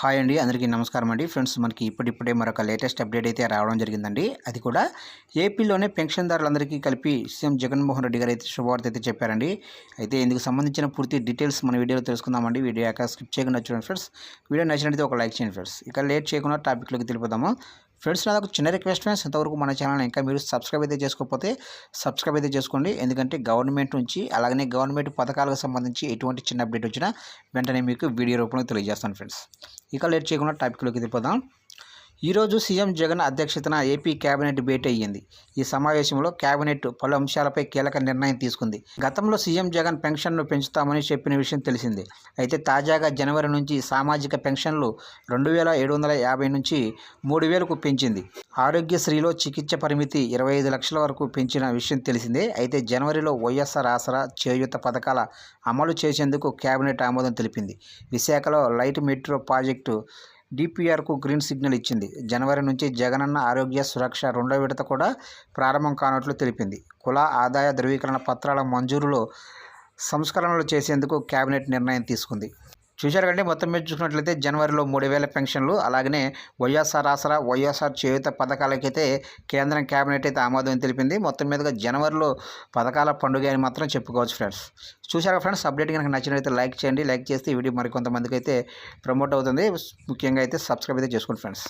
Hi అండి అందరికీ నమస్కారం అండి. ఫ్రెండ్స్ మనకి ఇప్పుడిప్పుడే మరొక లేటెస్ట్ అప్డేట్ అయితే రావడం జరిగిందండి. అది కూడా ఏపీలోనే పెన్షన్దారులందరికీ కలిపి సీఎం జగన్మోహన్ రెడ్డి గారు అయితే శుభవార్త అయితే చెప్పారండి. అయితే ఇందుకు సంబంధించిన పూర్తి డీటెయిల్స్ మన వీడియోలో తెలుసుకుందామండి. వీడియో యాక స్కిప్ చేయకుండా చూడండి ఫ్రెండ్స్. వీడియో నచ్చినట్లయితే ఒక లైక్ చేయండి ఫ్రెండ్స్. ఇక లేట్ చేయకుండా టాపిక్లోకి తెలిపోదాము ఫ్రెండ్స్ నాకు ఒక చిన్న రిక్వెస్ట్ ఫ్రెండ్స్ ఇంతవరకు మన ఛానల్ ఇంకా మీరు సబ్స్క్రైబ్ అయితే చేసుకోకపోతే సబ్స్క్రైబ్ అయితే చేసుకోండి. ఎందుకంటే గవర్నమెంట్ నుంచి అలాగనే గవర్నమెంట్ పథకాలకు సంబంధించి ఎటువంటి చిన్న అప్డేట్ వచ్చినా వెంటనే మీకు వీడియో రూపంలో తెలియజేస్తాను ఫ్రెండ్స్. ఇక లేట్ చేయకుండా టాపిక్లోకి వెళ్ళిపోదాం. ఈరోజు సీఎం జగన్ అధ్యక్షతన ఏపీ కేబినెట్ భేటీ అయ్యింది. ఈ సమావేశంలో కేబినెట్ పలు అంశాలపై కీలక నిర్ణయం తీసుకుంది. గతంలో సీఎం జగన్ పెన్షన్ను పెంచుతామని చెప్పిన విషయం తెలిసిందే. అయితే తాజాగా జనవరి నుంచి సామాజిక పెన్షన్లు రెండు వేల ఏడు వందల యాభై నుంచి మూడు వేలకు పెంచింది. ఆరోగ్యశ్రీలో చికిత్స పరిమితి ఇరవై ఐదు లక్షల వరకు పెంచిన విషయం తెలిసిందే. అయితే జనవరిలో వైఎస్ఆర్ ఆసరా చేయూత పథకాల అమలు చేసేందుకు కేబినెట్ ఆమోదం తెలిపింది. విశాఖలో లైట్ మెట్రో ప్రాజెక్టు డిపిఆర్కు గ్రీన్ సిగ్నల్ ఇచ్చింది. జనవరి నుంచి జగనన్న ఆరోగ్య సురక్ష రెండో విడత కూడా ప్రారంభం కానట్లు తెలిపింది. కుల ఆదాయ ధృవీకరణ పత్రాల మంజూరులో సంస్కరణలు చేసేందుకు కేబినెట్ నిర్ణయం తీసుకుంది. చూశారు కంటే మొత్తం మీద చూసుకున్నట్లయితే జనవరిలో మూడు వేల పెన్షన్లు అలాగనే వైఎస్ఆర్ ఆసరా వైఎస్ఆర్ చేయుత పథకాలకైతే కేంద్రం కేబినెట్ అయితే ఆమోదం తెలిపింది. మొత్తం మీదుగా జనవరిలో పథకాల పండుగ అని మాత్రం చెప్పుకోవచ్చు ఫ్రెండ్స్. చూశారు ఫ్రెండ్స్ అప్డేట్ కనుక నచ్చినట్లయితే లైక్ చేయండి. లైక్ చేస్తే ఈ వీడియో మరికొంతమందికి అయితే ప్రమోట్ అవుతుంది. ముఖ్యంగా అయితే సబ్స్క్రైబ్ అయితే చేసుకోండి ఫ్రెండ్స్.